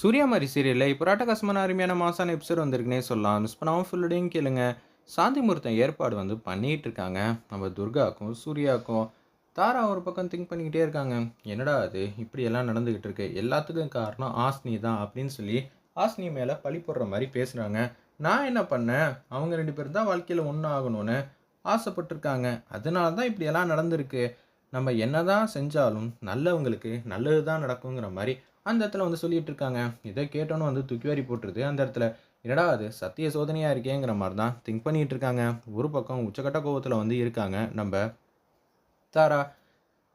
சூர்யா மாதிரி சீரியலில் இப்போ ராட்டகாசமான அருமையான மாசான எபிசோட் வந்திருக்குனே சொல்லலாம். மிஸ் பண்ணாமல் ஃபுல்லடையும் கேளுங்க. சாந்தி முகூர்த்தம் ஏற்பாடு வந்து பண்ணிகிட்டு இருக்காங்க. நம்ம துர்காவுக்கும் சூர்யாவுக்கும் தாரா ஒரு பக்கம் திங்க் பண்ணிக்கிட்டே இருக்காங்க. என்னடா அது இப்படி எல்லாம் நடந்துக்கிட்டு இருக்கு. எல்லாத்துக்கும் காரணம் ஆஸ்னி தான் அப்படின்னு சொல்லி ஆஸ்னி மேலே பழி போடுற மாதிரி பேசுகிறாங்க நான் என்ன பண்ணேன்? அவங்க ரெண்டு பேரும் தான் வாழ்க்கையில் ஒன்று ஆகணும்னு ஆசைப்பட்டிருக்காங்க. அதனால தான் இப்படி எல்லாம் நடந்திருக்கு. நம்ம என்ன தான் செஞ்சாலும் நல்லவங்களுக்கு நல்லது தான் நடக்குங்கிற மாதிரி அந்த இடத்துல வந்து சொல்லிட்டு இருக்காங்க இதை கேட்டோன்னு வந்து துக்கிவாரி போட்டுருது. அந்த இடத்துல என்னடா அது சத்திய சோதனையாக இருக்கேங்கிற மாதிரி தான் திங்க் பண்ணிட்டு இருக்காங்க ஒரு பக்கம் உச்சக்கட்ட கோவத்தில் வந்து இருக்காங்க. நம்ம தாரா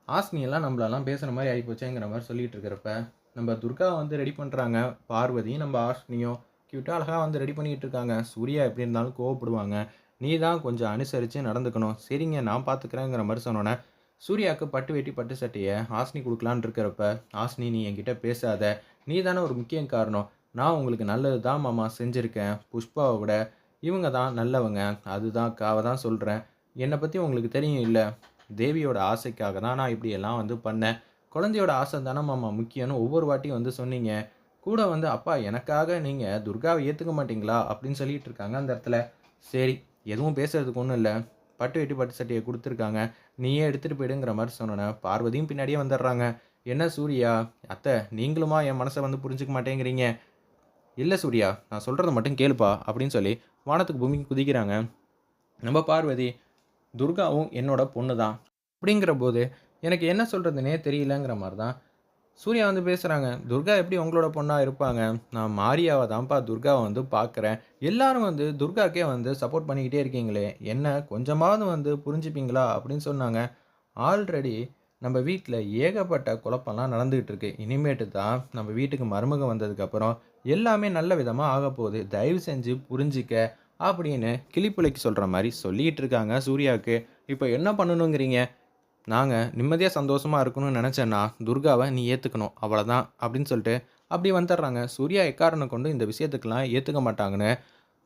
ஆஸ்னியெல்லாம் நம்மளெல்லாம் பேசுகிற மாதிரி ஆகிப்போச்சேங்கிற மாதிரி சொல்லிட்டு இருக்கிறப்ப நம்ம துர்கா வந்து ரெடி பண்ணுறாங்க பார்வதி நம்ம ஆஸ்னியும் கியூட்டாக அழகாக வந்து ரெடி பண்ணிகிட்டு இருக்காங்க சூர்யா எப்படி இருந்தாலும் கோவப்படுவாங்க. நீ தான் கொஞ்சம் அனுசரித்து நடந்துக்கணும். சரிங்க நான் பார்த்துக்கிறேங்கிற மாதிரி சொன்னோன்னே சூர்யாவுக்கு பட்டு வெட்டி பட்டு சட்டையை ஆஸ்னி கொடுக்கலான்னு இருக்கிறப்ப ஆஸ்னி நீ என்கிட்ட பேசாத. நீ தானே ஒரு முக்கிய காரணம். நான் உங்களுக்கு நல்லது தான் மாமா செஞ்சுருக்கேன். புஷ்பாவை விட இவங்க தான் நல்லவங்க. அதுதான் காவை தான் சொல்கிறேன் என்னை பற்றி உங்களுக்கு தெரியும் இல்லை? தேவியோட ஆசைக்காக தான் நான் இப்படியெல்லாம் வந்து பண்ணேன். குழந்தையோட ஆசை தானே மாமா முக்கியம்னு ஒவ்வொரு வாட்டியும் வந்து சொன்னீங்க. கூட வந்து அப்பா எனக்காக நீங்கள் துர்காவை ஏற்றுக்க மாட்டீங்களா? அப்படின்னு சொல்லிட்டு இருக்காங்க அந்த இடத்துல. சரி எதுவும் பேசுறதுக்கு ஒன்றும் இல்லை. பட்டு வெட்டி பட்டு சட்டையை கொடுத்துருக்காங்க. நீயே எடுத்துகிட்டு போயிடுங்கிற மாதிரி சொன்னோன்னே பார்வதியும் பின்னாடியே வந்துடுறாங்க. என்ன சூர்யா? அத்தை நீங்களுமா என் மனசை வந்து புரிஞ்சுக்க மாட்டேங்கிறீங்க? இல்லை சூர்யா நான் சொல்கிறத மட்டும் கேளுப்பா அப்படின்னு சொல்லி வானத்துக்கு பூமிக்கு குதிக்கிறாங்க. நம்ம பார்வதி துர்காவும் என்னோட பொண்ணு தான் அப்படிங்கிற போது எனக்கு என்ன சொல்கிறதுனே தெரியலங்கிற மாதிரி தான் சூர்யா வந்து பேசுகிறாங்க துர்கா எப்படி உங்களோட பொண்ணாக இருப்பாங்க? நான் மாரியாவை தான்ப்பா துர்காவை வந்து பார்க்குறேன் எல்லாரும் வந்து துர்காக்கே வந்து சப்போர்ட் பண்ணிக்கிட்டே இருக்கீங்களே. என்ன கொஞ்சமாவது வந்து புரிஞ்சுப்பீங்களா? அப்படின்னு சொன்னாங்க. ஆல்ரெடி நம்ம வீட்டில் ஏகப்பட்ட குழப்பம்லாம் நடந்துகிட்டு இருக்கு. இனிமேட்டு தான் நம்ம வீட்டுக்கு மருமகம் வந்ததுக்கப்புறம் எல்லாமே நல்ல விதமாக ஆக போகுது. தயவு செஞ்சு புரிஞ்சிக்க அப்படின்னு கிளிப்பிள்ளைக்கு சொல்கிற மாதிரி சொல்லிகிட்டு இருக்காங்க சூர்யாவுக்கு. இப்போ என்ன பண்ணணுங்கிறீங்க? நாங்கள் நிம்மதியாக சந்தோஷமாக இருக்கணும்னு நினச்சேன்னா துர்காவை நீ ஏற்றுக்கணும் அவ்வளோதான் அப்படின்னு சொல்லிட்டு அப்படி வந்துடுறாங்க. சூர்யா எக்காரனை கொண்டு இந்த விஷயத்துக்கெல்லாம் ஏற்றுக்க மாட்டாங்கன்னு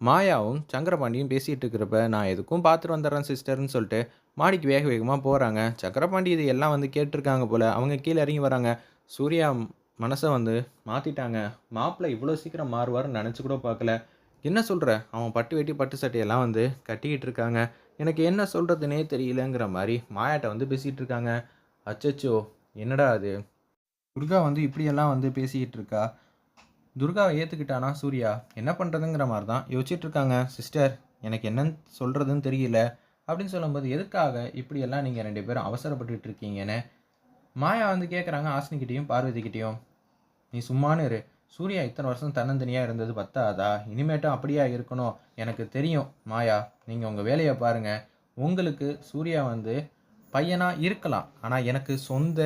மாயாவும் சங்கரபாண்டியும் பேசிகிட்டு இருக்கிறப்ப நான் எதுக்கும் பார்த்துட்டு வந்துடுறேன் சிஸ்டர்னு சொல்லிட்டு மாடிக்கு வேக வேகமாக போகிறாங்க சக்கரபாண்டி இது எல்லாம் வந்து கேட்டிருக்காங்க போல் அவங்க கீழே இறங்கி வராங்க. சூர்யா மனசை வந்து மாற்றிட்டாங்க மாப்பிள்ளை இவ்வளோ சீக்கிரம் மாறுவார்னு நினச்சி கூட பார்க்கல. என்ன சொல்கிற அவன் பட்டு வெட்டி பட்டு சட்டையெல்லாம் வந்து கட்டிக்கிட்டு இருக்காங்க. எனக்கு என்ன சொல்கிறதுனே தெரியலங்கிற மாதிரி மாயாட்ட வந்து பேசிகிட்டு இருக்காங்க. அச்சச்சோ என்னடா அது? துர்கா வந்து இப்படியெல்லாம் வந்து பேசிக்கிட்டு இருக்கா? துர்காவை ஏற்றுக்கிட்டானா சூர்யா? என்ன பண்ணுறதுங்கிற மாதிரி தான் யோசிச்சுட்டு இருக்காங்க. சிஸ்டர் எனக்கு என்னன்னு சொல்கிறதுன்னு தெரியல. அப்படின்னு சொல்லும்போது எதுக்காக இப்படியெல்லாம் நீங்கள் ரெண்டு பேரும் அவசரப்பட்டுட்டு இருக்கீங்கன்னு? மாயா வந்து கேட்குறாங்க ஆசினிக்கிட்டேயும் பார்வதிக்கிட்டேயும் நீ சும்மானு இரு. சூர்யா இத்தனை வருஷம் தன்னந்தனியாக இருந்தது பத்தாதா? இனிமேட்டும் அப்படியா இருக்கணும்? எனக்கு தெரியும். மாயா நீங்கள் உங்கள் வேலையை பாருங்கள் உங்களுக்கு சூர்யா வந்து பையனாக இருக்கலாம். ஆனால் எனக்கு சொந்த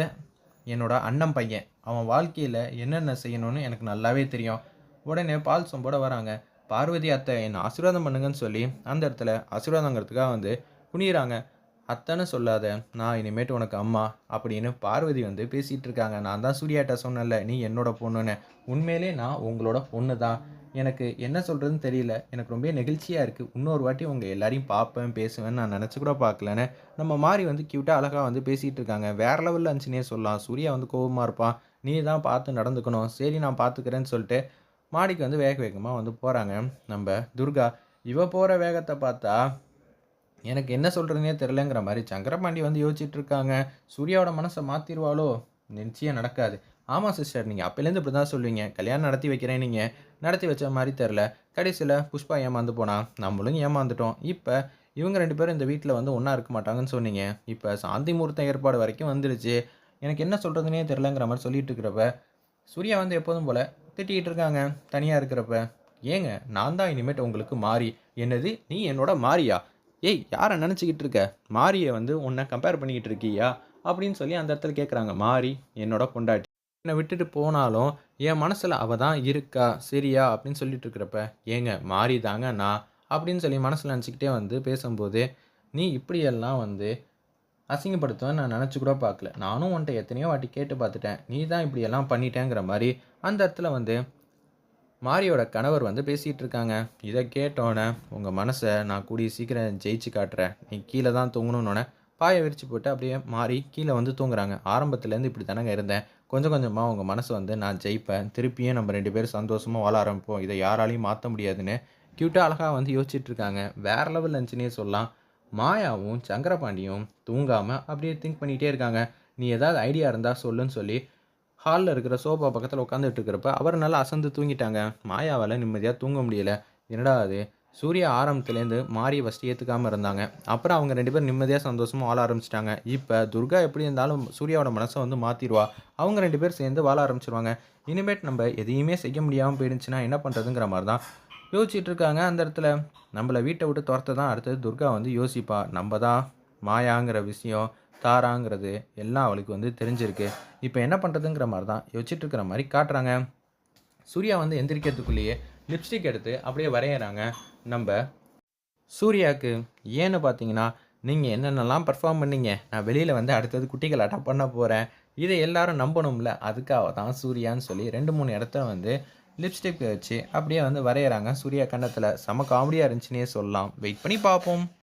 என்னோட அண்ணன் பையன். அவன் வாழ்க்கையில் என்னென்ன செய்யணும்னு எனக்கு நல்லாவே தெரியும். உடனே பால் சொம்போட வராங்க. பார்வதி அத்தை என்னை ஆசீர்வாதம் பண்ணுங்கன்னு சொல்லி அந்த இடத்துல ஆசீர்வாதங்கிறதுக்காக வந்து குனிகிறாங்க அத்தனை சொல்லாத நான் இனிமேட்டு உனக்கு அம்மா அப்படின்னு பார்வதி வந்து பேசிகிட்டு இருக்காங்க. நான் தான் சூர்யாட்ட சொன்னேன்ல நீ என்னோட பொண்ணுன்னு. உண்மையிலே நான் உங்களோட பொண்ணு தான். எனக்கு என்ன சொல்கிறதுன்னு தெரியல. எனக்கு ரொம்ப நெகிழ்ச்சியாக இருக்குது இன்னொரு வாட்டி உங்கள் எல்லாரையும் பார்ப்பேன் பேசுவேன் நான் நினச்சி கூட பார்க்கலன்னு. நம்ம மாதிரி வந்து க்யூட்டாக அழகாக வந்து பேசிகிட்டு இருக்காங்க. வேறு லெவலில் இருந்துச்சுனே சொல்லலாம். சூர்யா வந்து கோபமாக இருப்பான் நீ தான் பார்த்து நடந்துக்கணும். சரி நான் பார்த்துக்கிறேன்னு சொல்லிட்டு மாடிக்கு வந்து வேக வேகமாக வந்து போகிறாங்க நம்ம துர்கா இவ போகிற வேகத்தை பார்த்தா எனக்கு என்ன சொல்கிறதுனே தெரிலங்கிற மாதிரி சங்கரபாண்டி வந்து யோசிச்சுட்டு இருக்காங்க சூர்யாவோட மனசை மாற்றிடுவாளோ நிச்சயம் நடக்காது. ஆமாம் சிஸ்டர் நீங்கள் அப்போலேருந்து இப்படி தான் சொல்லுவீங்க கல்யாணம் நடத்தி வைக்கிறேன் நீங்கள் நடத்தி வச்ச மாதிரி தெரில கடைசியில் புஷ்பா ஏமாந்து போனால் நம்மளும் ஏமாந்துட்டோம். இப்போ இவங்க ரெண்டு பேரும் இந்த வீட்டில் வந்து ஒன்றா இருக்க மாட்டாங்கன்னு சொன்னீங்க. இப்போ சாந்தி முகூர்த்தம் ஏற்பாடு வரைக்கும் வந்துடுச்சு. எனக்கு என்ன சொல்கிறதுனே தெரிலங்கிற மாதிரி சொல்லிட்டு இருக்கிறப்ப சூர்யா வந்து எப்போதும் போல் திட்டிகிட்டு இருக்காங்க. தனியாக இருக்கிறப்ப ஏங்க நான் தான் இனிமேட்டு உங்களுக்கு மாறி. என்னது நீ என்னோட மாறியா? ஏய் யாரை நினச்சிக்கிட்டு இருக்க மாரியை வந்து உன்னை கம்பேர் பண்ணிக்கிட்டு இருக்கியா? அப்படின்னு சொல்லி அந்த இடத்துல கேட்குறாங்க மாறி என்னோட பொண்டாட்டி. என்னை விட்டுட்டு போனாலும் என் மனசில் அவள் தான் இருக்கா? சரியா? அப்படின்னு சொல்லிட்டு இருக்கிறப்ப ஏங்க மாறி தாங்க நான் அப்படின்னு சொல்லி மனசில் நினச்சிக்கிட்டே வந்து பேசும்போது நீ இப்படியெல்லாம் வந்து அசிங்கப்படுத்துவேன் நான் நினச்சி கூட பார்க்கல. நானும் உன்ட்ட எத்தனையோ வாட்டி கேட்டு பார்த்துட்டேன். நீ தான் இப்படியெல்லாம் பண்ணிட்டேங்கிற மாதிரி அந்த இடத்துல வந்து மாரியோட கணவர் வந்து பேசிகிட்டு இருக்காங்க இதை கேட்டோன்னே உங்கள் மனசை நான் கூடிய சீக்கிரம் ஜெயிச்சு காட்டுறேன். நீ கீழே தான் தூங்கணுன்னொன்னே பாயை விரிச்சு போட்டு அப்படியே மாறி கீழே வந்து தூங்குறாங்க. ஆரம்பத்துலேருந்து இப்படி தானங்க இருந்தேன். கொஞ்சம் கொஞ்சமாக உங்கள் மனசு வந்து நான் ஜெயிப்பேன். திருப்பியும் நம்ம ரெண்டு பேரும் சந்தோஷமாக வாழ ஆரம்பிப்போம். இதை யாராலையும் மாற்ற முடியாதுன்னு க்யூட்டாக அழகாக வந்து யோசிச்சுட்டு இருக்காங்க லெவல் இருந்துச்சுன்னே சொல்லலாம். மாயாவும் சங்கரபாண்டியும் தூங்காமல் அப்படியே திங்க் பண்ணிகிட்டே இருக்காங்க. நீ ஏதாவது ஐடியா இருந்தால் சொல்லுன்னு சொல்லி ஹாலில் இருக்கிற சோஃபா பக்கத்தில் உட்காந்துட்டு இருக்கிறப்ப அவர் நல்லா அசந்து தூங்கிட்டாங்க. மாயாவால் நிம்மதியாக தூங்க முடியல. என்னடா அது? சூர்யா ஆரம்பத்துலேருந்து மாறி ஃபஸ்ட்டு ஏற்றுக்காமல் இருந்தாங்க. அப்புறம் அவங்க ரெண்டு பேரும் நிம்மதியாக சந்தோஷமாக வாழ ஆரம்பிச்சிட்டாங்க. இப்போ துர்கா எப்படி இருந்தாலும் சூர்யாவோட மனசை வந்து மாற்றிடுவா அவங்க ரெண்டு பேர் சேர்ந்து வாழ ஆரம்பிச்சிருவாங்க. இனிமேட் நம்ம எதையுமே செய்ய முடியாமல் போயிடுச்சுன்னா என்ன பண்ணுறதுங்கிற மாதிரி தான் யோசிச்சுட்டு இருக்காங்க அந்த இடத்துல. நம்மளை வீட்டை விட்டு துரத்த தான் அடுத்தது துர்கா வந்து யோசிப்பா. நம்ம தான் மாயாங்கிற விஷயம். தாராங்கிறது எல்லாம் அவளுக்கு வந்து தெரிஞ்சிருக்கு. இப்போ என்ன பண்ணுறதுங்கிற மாதிரி தான் யோசிச்சுட்டு இருக்கிற மாதிரி காட்டுறாங்க. சூர்யா வந்து எந்திரிக்கிறதுக்குள்ளேயே லிப்ஸ்டிக் எடுத்து அப்படியே வரைகிறாங்க நம்ம சூர்யாவுக்கு ஏன்னு பார்த்தீங்கன்னா நீங்கள் என்னென்னலாம் பர்ஃபார்ம் பண்ணீங்க? நான் வெளியில் வந்து அடுத்தது குட்டிகளாட்டம் பண்ண போகிறேன் இதை எல்லாரும் நம்பணும்ல. அதுக்காக தான் சூர்யான்னு சொல்லி ரெண்டு மூணு இடத்த வந்து லிப்ஸ்டிக் வச்சு அப்படியே வந்து வரைகிறாங்க சூர்யா கன்னத்தில். செம காமெடியாக இருந்துச்சுன்னே சொல்லலாம். வெயிட் பண்ணி பார்ப்போம்